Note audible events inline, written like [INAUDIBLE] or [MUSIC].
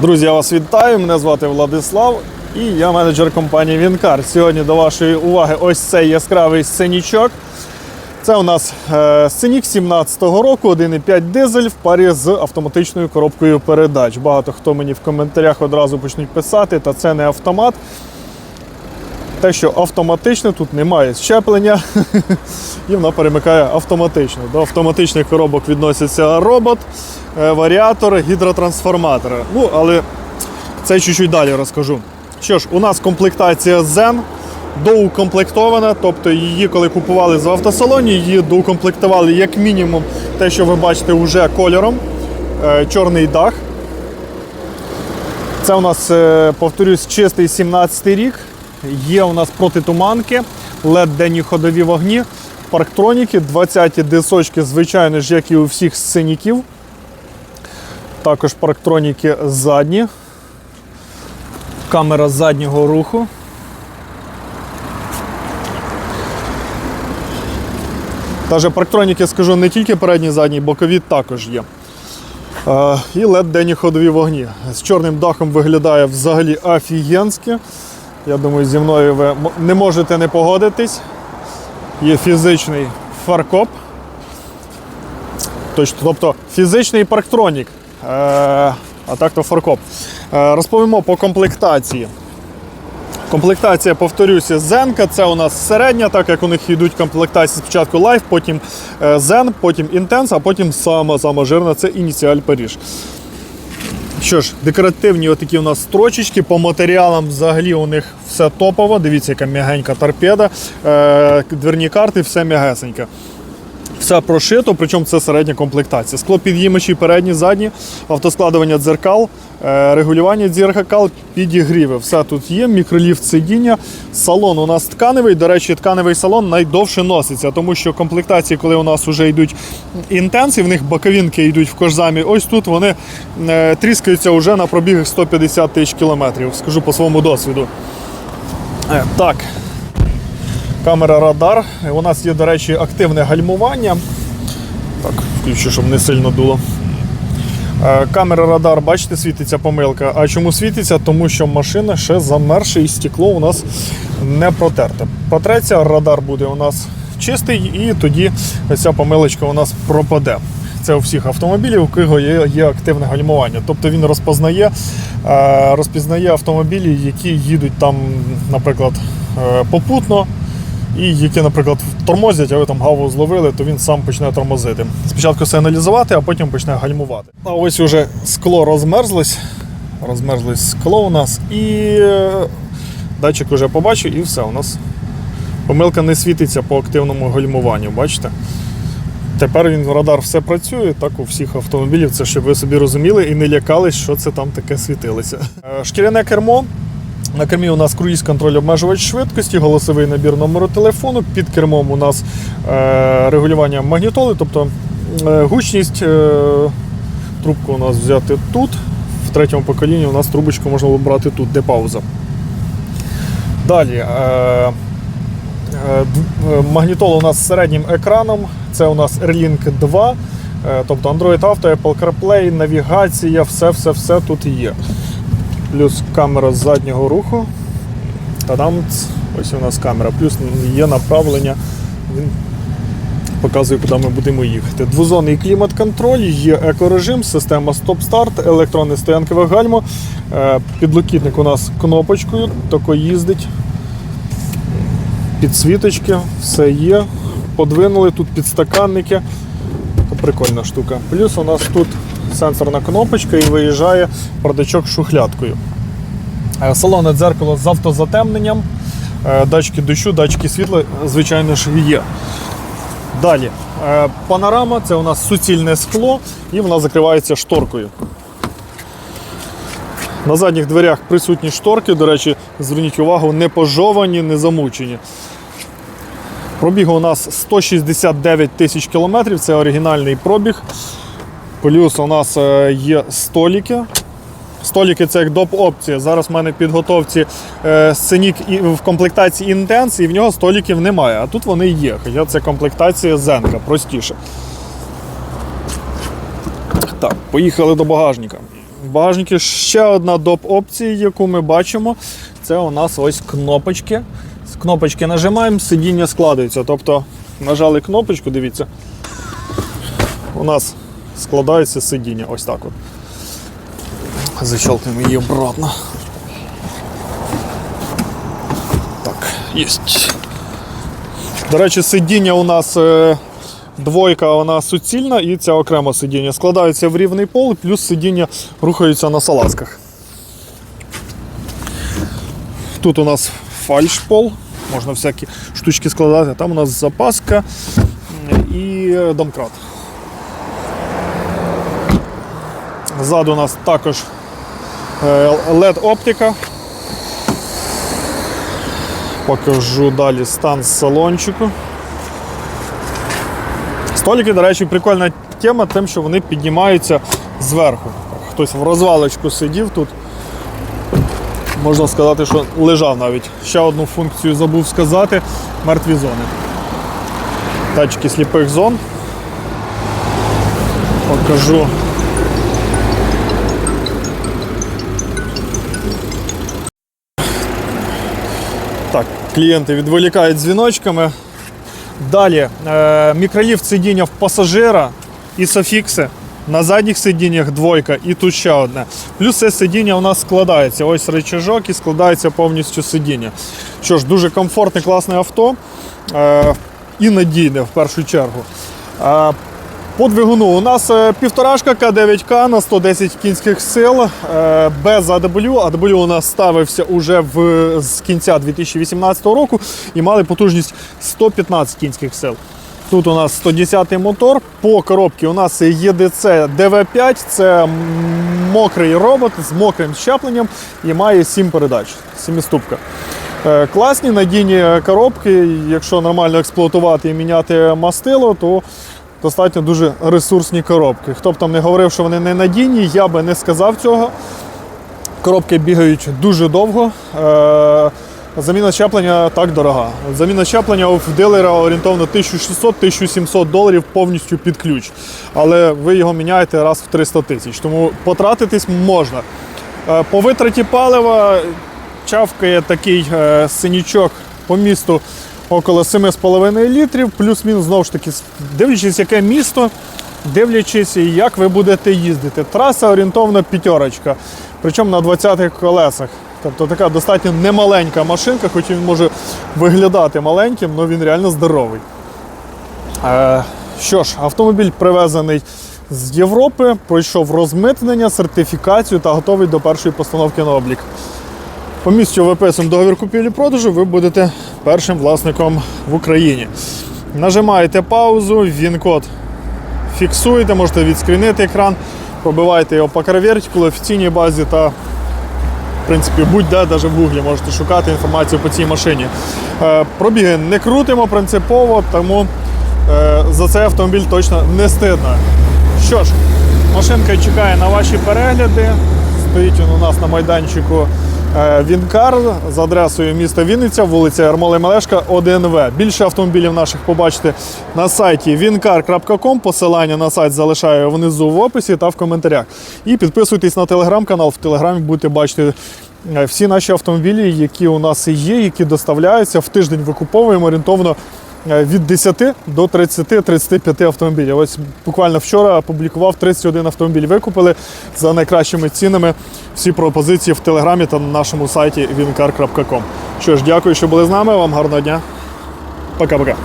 Друзі, я вас вітаю. Мене звати Владислав і я менеджер компанії Вінкар. Сьогодні до вашої уваги ось цей яскравий сценічок. Це у нас е, сценік 17-го року, 1,5 дизель в парі з автоматичною коробкою передач. Багато хто мені в коментарях одразу почнуть писати, та це не автомат. Те, що автоматичне, тут немає щеплення, [LAUGHS] і вона перемикає автоматично. До автоматичних коробок відносяться робот, варіатор, гідротрансформатор. Ну, але це чуть-чуть далі розкажу. Що ж, у нас комплектація Zen доукомплектована, тобто її, коли купували в автосалоні, її доукомплектували як мінімум те, що ви бачите, вже кольором. Е, Чорний дах. Це у нас, е, повторюсь, чистий 17 рік. Є у нас протитуманки, led денні ходові вогні, парктроніки, 20-ті дисочки, звичайно ж, як і у всіх сценіків. Також парктроніки задні. Камера заднього руху. Даже парктроніки скажу не тільки передні, задні, бокові також є. Е, І led денні ходові вогні. З чорним дахом виглядає взагалі офігенськи. Я думаю, зі мною ви не можете не погодитись. Є фізичний фаркоп. Тобто фізичний парктронік. Е, а так то фаркоп. Е, розповімо по комплектації. Комплектація, повторюся, Зенка. Це у нас середня, так як у них йдуть комплектації спочатку Life, потім е, Zen, потім Intense, а потім сама сама жирна це ініціаль Паріж. Що ж, декоративні отакі у нас строчечки. По матеріалам взагалі у них все топово. Дивіться, яка м'ягенька торпеда. Дверні карти, все м'ягесеньке. Все прошито, причому це середня комплектація. Скло Склопід'їмачі передні, задні, автоскладування дзеркал, е, регулювання дзеркал, підігріви. Все тут є, мікроліфт сидіння. Салон у нас тканевий. До речі, тканевий салон найдовше носиться, тому що комплектації, коли у нас вже йдуть інтенси, в них боковинки йдуть в кожзамі. Ось тут вони е, тріскаються вже на пробігах 150 тисяч кілометрів. Скажу по своєму досвіду. Е, так. Камера радар. У нас є, до речі, активне гальмування. Так, включу, щоб не сильно дуло. Е, Камера радар, бачите, світиться помилка. А чому світиться? Тому що машина ще замерша і стекло у нас не протерте. Протреться, радар буде у нас чистий, і тоді ця помилочка у нас пропаде. Це у всіх автомобілів, у кого є, є активне гальмування. Тобто він розпознає, е, розпізнає автомобілі, які їдуть там, наприклад, е, попутно. І які, наприклад, тормозять, а ви там гаву зловили, то він сам почне тормозити. Спочатку сигналізувати, а потім почне гальмувати. А ось уже скло розмерзлось. Розмерзлось скло у нас, і е, датчик вже побачив, і все у нас. Помилка не світиться по активному гальмуванню, бачите? Тепер він радар все працює, так у всіх автомобілів. Це щоб ви собі розуміли і не лякались, що це там таке світилося. Е, Шкіряне кермо. На кермі у нас круїз контроль обмежувач швидкості, голосовий набір номеру телефону. Під кермом у нас е, регулювання магнітоли, тобто е, гучність. Е, трубку у нас взяти тут. В третьому поколінні у нас трубочку можна брати тут, де пауза. Далі. Магнітола у нас з середнім екраном. Це у нас Airlink 2. Е, тобто Android Auto, Apple CarPlay, навігація, все-все-все тут є плюс камера з заднього руху. Та-дам, ось у нас камера, плюс є направлення. Він показує, куди ми будемо їхати. Двозонний клімат-контроль, є екорежим, система стоп-старт, електронне стоянкове гальмо. Е, Підлокітник у нас кнопочкою, тако їздить. Підсвіточки, все є. Подвинули тут підстаканники. Прикольна штука. Плюс у нас тут сенсорна кнопочка і виїжджає бардачок з шухлядкою. Е, Салонне дзеркало з автозатемненням, е, датчики дощу, датчики світла, звичайно ж, є. Далі. е, Панорама це у нас суцільне скло і вона закривається шторкою. На задніх дверях присутні шторки, до речі, зверніть увагу, не пожовані, не замучені. Пробіг у нас 169 тисяч кілометрів, це оригінальний пробіг. Плюс у нас є століки. Століки це як доп опція. Зараз в мене в підготовці е, сценік в комплектації Intense, і в нього століків немає. А тут вони є. Хоча це комплектація Зенка, простіше. Так, поїхали до багажника. В багажнику ще одна доп опція, яку ми бачимо. Це у нас ось кнопочки. З кнопочки нажимаємо, сидіння складається. Тобто нажали кнопочку, дивіться. У нас складається сидіння. Ось так от. Защелкнемо її обратно. Так, єсть. До речі, сидіння у нас е, двойка, вона суцільна і це окремо сидіння. Складається в рівний пол, плюс сидіння рухаються на салазках. Тут у нас фальшпол, можна всякі штучки складати. Там у нас запаска і домкрат. Ззаду у нас також LED-оптика. Покажу далі стан салончику. Столики, до речі, прикольна тема, тим, що вони піднімаються зверху. Хтось в розвалочку сидів тут. Можна сказати, що лежав навіть. Ще одну функцію забув сказати мертві зони. Тачки сліпих зон. Покажу. Так, клієнти відволікають дзвіночками. Далі е, мікроліфт сидіння в пасажира і софікси. На задніх сидіннях двойка і тут ще одне. Плюс це сидіння у нас складається. Ось рычажок і складається повністю сидіння. Що ж, дуже комфортне, класне авто е, і надійне в першу чергу. По двигуну у нас е, півторашка К9К на 110 кінських сил е, без AW. AW у нас ставився уже в, з кінця 2018 року і мали потужність 115 кінських сил. Тут у нас 110 мотор. По коробці у нас ЄДЦ DV5, це мокрий робот з мокрим щепленням і має 7 передач, 7-ступка. Е, Класні надійні коробки. Якщо нормально експлуатувати і міняти мастило, то достатньо дуже ресурсні коробки. Хто б там не говорив, що вони не надійні, я би не сказав цього. Коробки бігають дуже довго. Е, Заміна щеплення так дорога. Заміна щеплення в дилера орієнтовно 1600-1700 доларів повністю під ключ. Але ви його міняєте раз в 300 тисяч. Тому потратитись можна. Е, По витраті палива чавкає такий е, синічок по місту около 7,5 літрів, плюс-мінус знову ж таки, дивлячись, яке місто, дивлячись, як ви будете їздити. Траса орієнтовно п'ятерочка, причому на 20-х колесах. Тобто така достатньо немаленька машинка, хоч він може виглядати маленьким, але він реально здоровий. Е, що ж, автомобіль привезений з Європи, пройшов розмитнення, сертифікацію та готовий до першої постановки на облік. По місцю виписуємо договір купівлі-продажу, ви будете першим власником в Україні. Нажимаєте паузу, він-код фіксуєте, можете відскрінити екран, пробиваєте його по карвертику, офіційній базі та, в принципі, будь-де, навіть в гуглі можете шукати інформацію по цій машині. Е, Пробіги не крутимо принципово, тому е, за цей автомобіль точно не стидно. Що ж, машинка чекає на ваші перегляди. Стоїть він у нас на майданчику Вінкар з адресою міста Вінниця, вулиця Ярмола Малешка, 1В. Більше автомобілів наших побачите на сайті vincar.com. Посилання на сайт залишаю внизу в описі та в коментарях. І підписуйтесь на телеграм-канал. В телеграмі будете бачити е, всі наші автомобілі, які у нас є, які доставляються. В тиждень викуповуємо орієнтовно е, від 10 до 30-35 автомобілів. Ось буквально вчора опублікував 31 автомобіль. Викупили за найкращими цінами. Всі пропозиції в телеграмі та на нашому сайті wincar.com. Що ж, дякую, що були з нами. Вам гарного дня. Пока-пока.